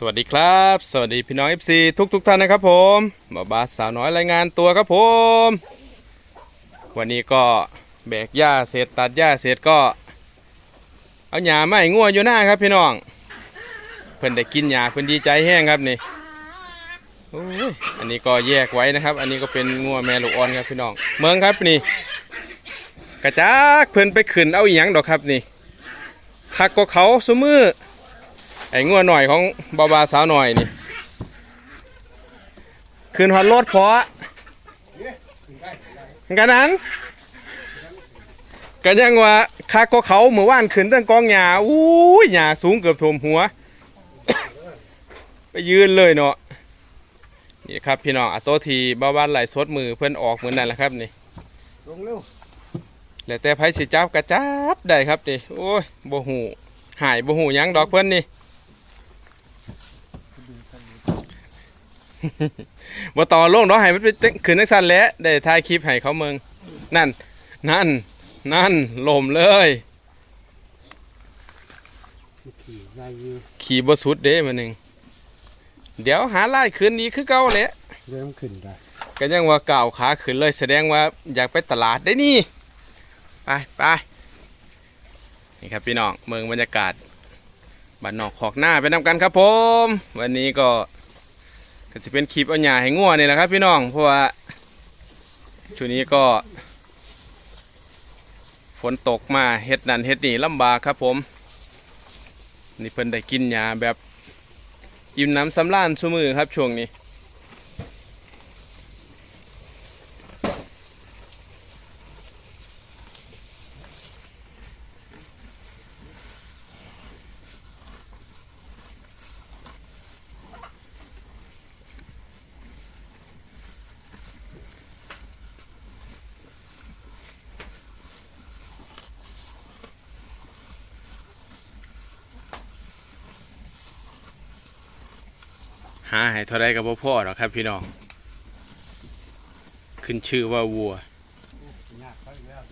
สวัสดีครับ สวัสดีพี่น้อง FC ทุกทุกๆท่านนะครับผมบาบาสาวน้อยรายงานตัวครับผม วันนี้ก็แบกหญ้าเสร็จตัดหญ้าเสร็จก็ เอาหญ้าไม้งัวอยู่หน้าครับพี่น้อง เพิ่นได้กินหญ้าเพิ่นดีใจแห้งครับนี่อันนี้ก็แยกไว้นะครับ อันนี้ก็เป็นงัวแม่ลูกอ่อนครับพี่น้อง เมืองครับนี่ กระจักเพิ่นไปขึ้นเอาอีหยังดอกครับนี่คักก็เขาสมือ ไอ้งัวหน่อยของบาบาสาวหน่อยนี่ขึ้นฮอดรถเพาะกันนั้นกันยังว่าคาก็เขาเมื่อวานขึ้นตั้งกองหญ้าอู้ยหญ้าสูงเกือบท่วมหัว ไปยืนเลยเนาะนี่ครับพี่น้องอะโตวทีบ้าบ้านไหลสดมือเพื่อนออกเหมือนนั่นแหละครับนี่ลงเร็วแล้วแต่ไผสิจับกระจับได้ครับนี่โอ้ยบ่หูหายบ่หูหยังดอกเพิ่นนี่ บ่ต่อลงดอกให้มันไปตึ้งขึ้นจังซั่นแหละได้ถ่ายคลิปให้เขาเมืองนั่น นั่น นั่นลมเลย ขี่ยายยืนขี่บ่สุดเด้มื้อหนึงเดี๋ยวหาลายขึ้นนี้คือเก่าแหละ เริ่มขึ้นได้ก็ยังว่าก้าวขาขึ้นเลยแสดงว่าอยากไปตลาดได้นี่ ไปไปนี่ครับพี่น้องเมืองบรรยากาศบ้านนอกขอกหน้าไปนำกันครับผม วันนี้ก็ ก็จะเป็นคลิปเอาหญ้าให้งัวนี่แหละครับ พี่น้องเพราะว่าช่วงนี้ก็ ฝนตกมาเฮ็ดนั่นเฮ็ดนี่ลำบากครับผม นี่เพิ่นได้กินหญ้าแบบ อิ่มน้ำสำราญซุมือครับช่วงนี้ หาให้เท่าไรกับพ่อหรอกครับพี่น้อง ขึ้นชื่อว่าวัวไปแล้ว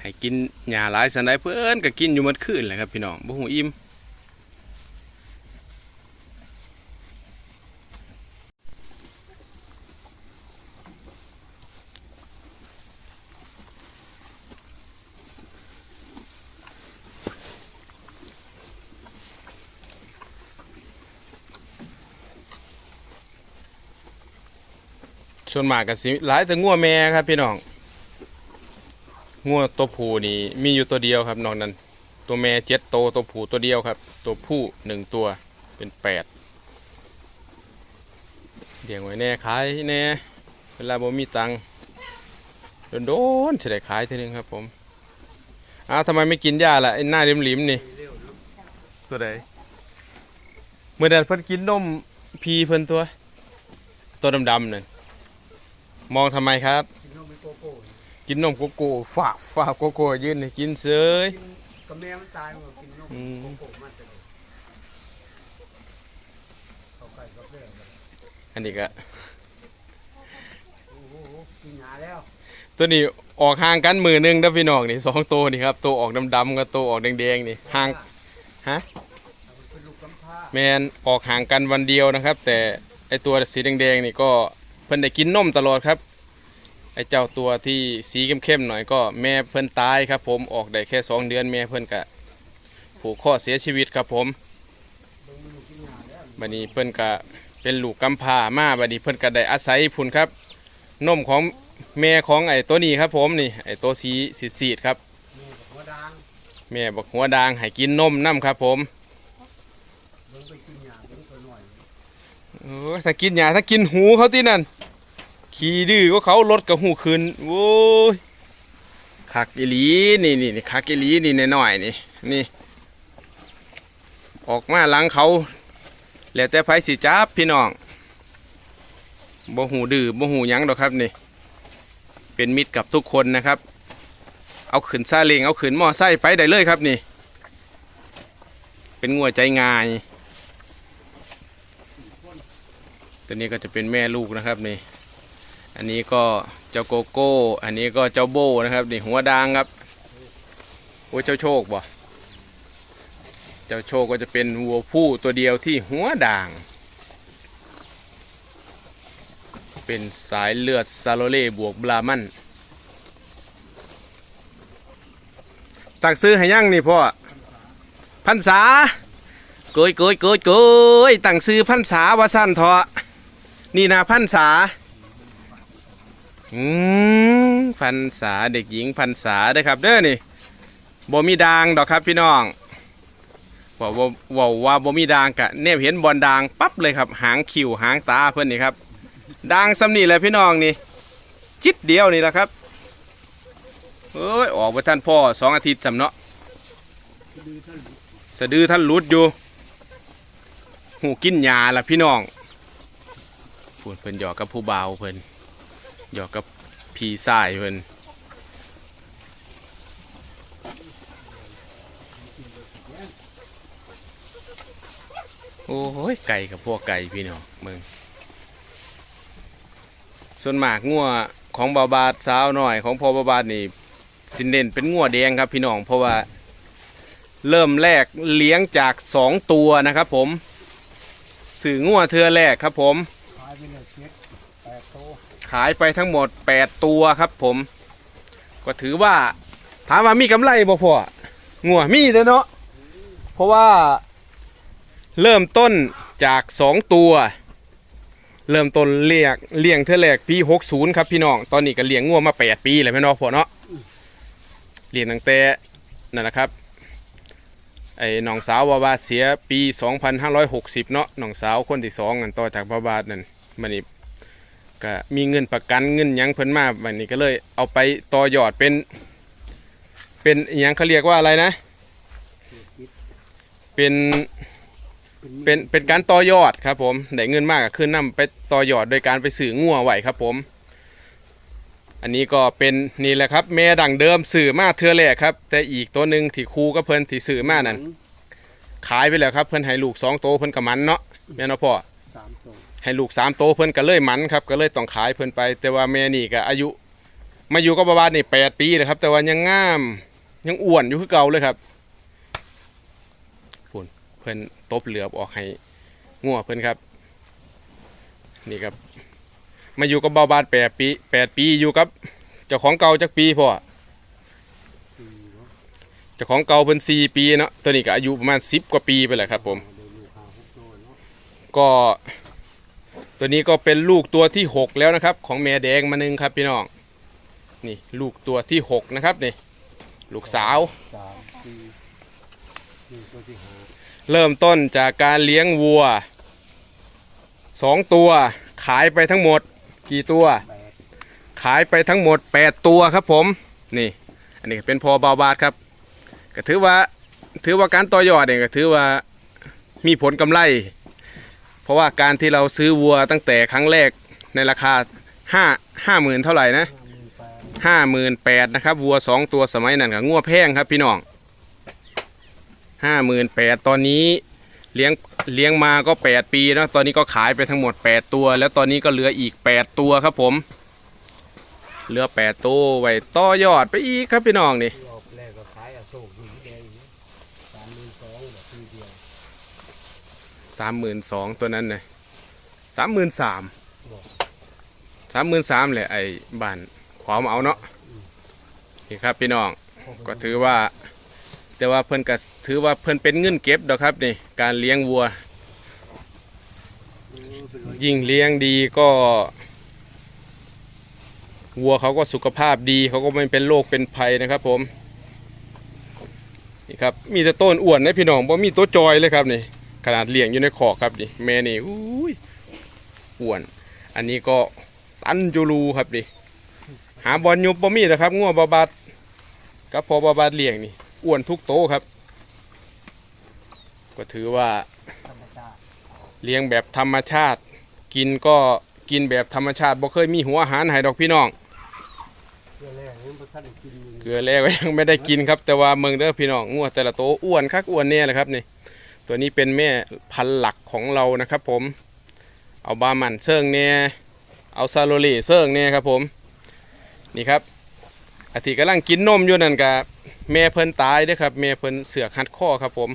ให้กินหญ้าหลายสันไดเพื่อนก็กินอยู่หมดคืนแหละครับพี่น้องบ่หูอิ่ม ส่วนมากก็สิหลายแต่งัวแม่ครับพี่น้องงัวตัวผู้นี่มีอยู่ตัวเดียวครับนอกนั้น ตัวแม่เจ็ดโตวตัวผู้ตัวเดียวครับ ตัวผู้หนึ่งตัวเป็นแปดเลี้ยงไว้แน่ขายแน่เวลาบ่มีตังค์โดนๆจะได้ขายทีนึงครับผมอ้าวทำไมไม่กินหญ้าล่ะไอ้หน้าริมๆนี่ตัวใดเมื่อนั้นเพิ่นกินนมพีเพิ่นตัว ตัวดำๆนั่น มองทำไมครับ กินนมไม่โกโก้กินนมโกโก้ฝากฝากโกโก้ยืนให้กินเสยกินกับแม่มันตายมันก็กินนมอืมโกโก้มันจะเลยเขาไก่กับแม่เลยอันนี้ก็โอ้โหกินหยาแล้วตัวนี้ออกห่างกันมือหนึงนะพี่น้องนี่สองตัวนี่ครับตัวออกดำๆกับตัวออกแดงๆนี่ห่างฮะมันเป็นลูกกำพร้าแมนออกห่างกันวันเดียวนะครับ แต่ไอตัวสีแดงๆนี่ก็ เพิ่นได้กินนมตลอดครับไอเจ้าตัวที่สีเข้มๆหน่อยก็แม่เพิ่นตายครับ ผมออกได้แค่สองเดือนแม่เพิ่นก็ผูกข้อเสียชีวิตครับผมบันลูกกินหยาแล้วบัดนี้เพิ่นก็เป็นลูกกำพร้ามาบัดนี้เพิ่นก็ได้อาศัยพุ่นครับนมของแม่ของไอ้ตัวนี้ครับ ผมนี่ไอ้ตัวสีสีดๆครับแม่บอกว่าดังแม่บอกหัวดางให้กินนมน้ำครับผมถ้ากินหยาถ้ากินหูเขาที่นั่น ขี่ดื้อก็เขาลดกับหูคืนโว้ยคักอีหลีนี่นี่นี่คักอีหลีนี่น้อยนี่นี่ ออกมาหลังเขาแล้วแต่ไผสิจับพี่น้องบ่หูดื้อบ่หูยังดอกครับนี่ เป็นมิตรกับทุกคนนะครับ เอาขืนซาเลงเอาขืนมอไซค์ไปได้เลยครับนี่ เป็นงัวใจง่ายตัวนี้ก็จะเป็นแม่ลูกนะครับนี่ อันนี้ก็เจ้าโกโก้ อันนี้ก็เจ้าโบนะครับนี่หัวดางครับโอ้ยเจ้าโชคบ่เจ้าโชคก็จะเป็นวัวผู้ตัวเดียวที่หัวด่าง เป็นสายเลือดซาโลเล่บวกบรามันตักซื้อให้ยั่งนี่พ่อพันษาโกยโกยโกยโกยตั้งซื้อพันษาวาสั้นเถอะนี่นะพันษา อืมพันษาเด็กหญิงพันษาเด้อครับ เด้อนี่บ่มีดางดอกครับพี่น้องบอกว่าว่าว่าบ่มีดางกะเนี่ยเห็นบอลดางปั๊บเลยครับ หางคิวหางตาเพื่อนนี่ครับดังสำนีแหละพี่น้องนี่ จิตเดียวนี่แหละครับเอ้ยออกไปท่านพ่อสองอาทิตย์สำเนาะสะดือท่านหลุดอยู่ หูกินยาละพี่น้องพูดเพิ่นหยอกกับผู้บ่าเพิ่น หยอกกับพี่ายเพิ่นโอ้ยไก่กับพวกไก่พี่น้องมึงส่วนหมากงัวของบาบาดสาวหน่อยของพอบาบาดนี่สินเด่นเป็นงัวแดงครับพี่น้องเพราะว่าเริ่มแรกเลี้ยงจากสองตัวนะครับผมสื่องัวเทือแรกครับผม ขายไปเลยเจ็ดแปดโต ขายไปทั้งหมด 8 ตัวครับผม ก็ถือว่าถามว่ามีกำไรบ่พ่องัวมีเด้อเนาะเพราะว่าเริ่มต้นจาก 2 ตัว เริ่มต้นเลี้ยงเลี้ยงเทือแรกปี60 ครับพี่น้อง ตอนนี้ก็เลี้ยงงัวมา 8 ปีแล้วแม่นบ่พ่อเนาะเลี้ยงตั้งแต่นั่นแหละครับไอ้น้องสาวบาบาดเสียปี 2560 เนาะน้องสาวคนที่สองกันต่อจากบาบาดนั่นมันนี่ ก็มีเงินประกันเงินหยังเพิ่นมาวันนี้ก็เลยเอาไปต่อยอดเป็น เป็นอิหยังเขาเรียกว่าอะไรนะ เป็นเป็นเป็นการต่อยอดครับผมได้เงินมากก็คือนํไปต่อยอดโดยการไปสื่องัวไหวครับผม อันนี้ก็เป็นนี่แหละครับแม่ดังเดิมสื่อมาเทือแรกครับ แต่อีกตัวหนึ่งที่ครูก็เพิ่นที่สื่อมานั่นขายไปแล้วครับเพิ่นให้ลูกสองโตวเพิ่นก็มันเนาะแม่นบ่พ่อสามโต ให้ลูกสามโตเพิ่นก็เลยมันครับก็เลยต้องขายเพิ่นไป แต่ว่าแม่นี่ก็อายุ มาอยู่กับประมาณนี่แปดปีนะครับ แต่ว่ายังงามยังอ้วนอยู่คือเก่าเลยครับพุ่นเพิ่นตบเหลือบออกให้งัวเพิ่นครับ นี่ครับ มาอยู่กับเบาบาดแปดปีแปดปีอยู่กับเจ้าของเก่าจักปีพ่อเนาะเจ้าของเก่าเพิ่นสี่ปีเนาะตัวนี้ก็อายุประมาณสิบกว่าปีไปแหละครับ ผมกหาหกโตัวนี้ก็เป็นลูกตัวที่ 6 แล้วนะครับ ของแม่แดงมาหนึงครับพี่น้องนี่ลูกตัวที่ 6 นะครับนี่ลูกสาว สามสี่นี่ตัวที่ห้าเริ่มต้นจากการเลี้ยงวัว 2 ตัวขายไปทั้งหมดกี่ตัว แปดขายไปทั้งหมด 8 ตัวครับผมนี่ อันนี้เป็นพอเบาบาดครับ ก็ถือว่าถือว่าการต่อยอดเนี่ยก็ถือว่ามีผลกำไร เพราะว่าการที่เราซื้อวัวตั้งแต่ครั้งแรกในราคาห้าห้าหมื่นเท่าไหร่นะห้าหมื่นแปดนะครับวัวสองตัวสมัยนั้นกับงัวแพงครับพี่น้องห้าหมื่นแปดตอนนี้เลี้ยงเลี้ยงมาก็แปดปีนะตอนนี้ก็ขายไปทั้งหมดแปดตัว แล้วตอนนี้ก็เหลืออีกแปดตัวครับผม เหลือแปดตัวไว้ต่อยอดไปอีกครับพี่น้องนี่ รอบแรกก็ขายอโศกอยู่ที่แดงอยู่สามหมื่นสองแบบทีเดียว สามหมื่นสองตัวนั้นเลยสามหมื่นสามสามหมื่นสามเลยไอ้บ้านขวามาเอาเนาะนี่ครับพี่น้องก็ถือว่า แต่ว่าเพิ่นก็ถือว่าเพิ่นเป็นเงินเก็บดอกครับนี่การเลี้ยงวัวยยิ่งเลี้ยงดีก็วัวเขาก็สุขภาพดีเขาก็ไม่เป็นโรคเป็นภัยนะครับผมนี่ครับมีแต่ต้นอ้วนนะพี่น้องบ่มีตัวจอยเลยครับนี่ ขนาดเลี้ยงอยู่ในคอกครับนี่แม่นี่อุ้ยอ้วน อันนี้ก็ตันจูรูครับดิหาบอลยุบบ่มีนะครับงัวบาบาดกับพอบาบาดเลี้ยงนี่อ้วนทุกโตครับ ก็ถือว่าเลี้ยงแบบธรรมชาติ กินก็กินแบบธรรมชาติบ่เคยมีหัวอาหารให้ดอกพี่น้องเกลือแล้วก็ยังไม่ได้กินครับ แต่ว่าเมืองเด้อพี่น้องงัวแต่ละโตอ้วนคักอ้วนแน่เลยครับนี่ ตัวนี้เป็นแม่พันธุ์หลักของเรานะครับผม เอาบาหมันเซิงเนี่ยเอาซาโลเลเซิงเนี่ยครับผม นี่ครับอาทิกำลังกินนมอยู่นั่นกับแม่เพิ่นตายเด้อครับแม่เพิ่นเสือกหัดข้อครับผม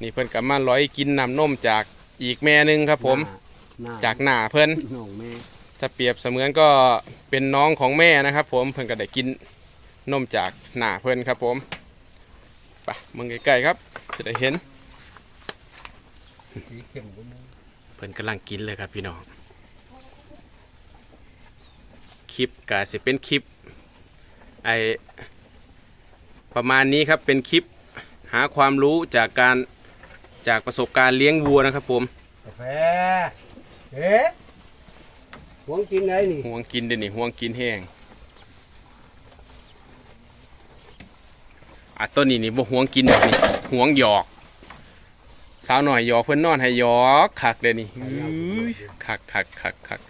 นี่เพิ่นก็มาร้อยกินน้ำนมจากอีกแม่หนึงครับผมหน้าจากหน้าเพิ่นน้องแม่ถ้าเปรียบเสมือนก็เป็นน้องของแม่นะครับ ผมเพิ่นก็ได้กินนมจากหน้าเพิ่นครับผมไปมึงใกล้ๆครับจะได้เห็น สีเข้มกว่าหมูเพิ่นกำลังกินเลยครับพี่น้องคลิปก็สิเป็นคลิปไอประมาณนี้ครับเป็นคลิปหาความรู้จากการจากประสบการณ์เลี้ยงวัวนะครับผมกาแฟเอ๊ะหวงกินไงนี่ห่วงกินเดี๋ยวนี้ห่วงกินแห้งอะต้นนี้นี่บ่ห่วงกินแบบนี้ห่วงหยอก สาวหน่อยหยอกเพิ่นนอนให้หยอกคักเดี๋ยวนี้อื้อคักคักคักคัก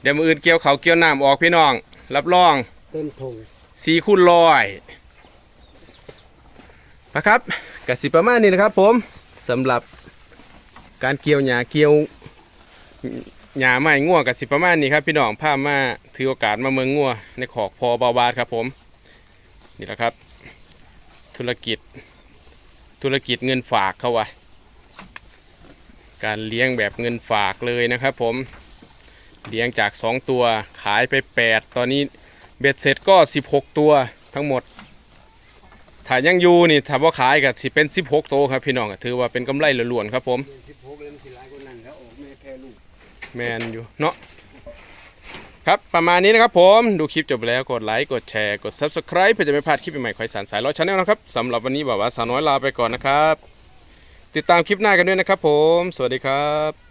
เดี๋ยวมืออื่นเกี่ยวเขาวเกี่ยวน้ำออกพี่น้อง รับรองเต้นทงสีคูณร้อยนะครับกสิประมาณนี้นะครับผมสำหรับการเกี่ยวหญ้าเกี่ยวหญ้าไม้ง่วกสิประมาณนี้ครับ พี่น้องพามาถือโอกาสมาเมืองง่วในขอกพอบาบาดครับผมนี่แหละครับ ธุรกิจธุรกิจเงินฝากเขาวะ การเลี้ยงแบบเงินฝากเลยนะครับผมเลี้ยงจาก 2 ตัวขายไป 8 ตอนนี้เบ็ดเสร็จก็ 16 ตัวทั้งหมดถ้ายังอยู่นี่ถ้าว่าขายก็สิเป็น 16 ตัวครับพี่น้องก็ถือว่าเป็นกำไรล้วนๆครับผมสิบหกเล่มสิหลายกว่านั้นแล้วออกแม่แพ้ลูกแมนอยู่เนาะครับ ประมาณนี้นะครับผมดูคลิปจบแล้วกดไลค์ กดแชร์ กด Subscribe เพื่อจะไม่พลาดคลิปใหม่ๆของสารสายร้อยชาแนลนะครับสำหรับวันนี้บอกว่าสาวน้อยลาไปก่อนนะครับ ติดตามคลิปหน้ากันด้วยนะครับผม สวัสดีครับ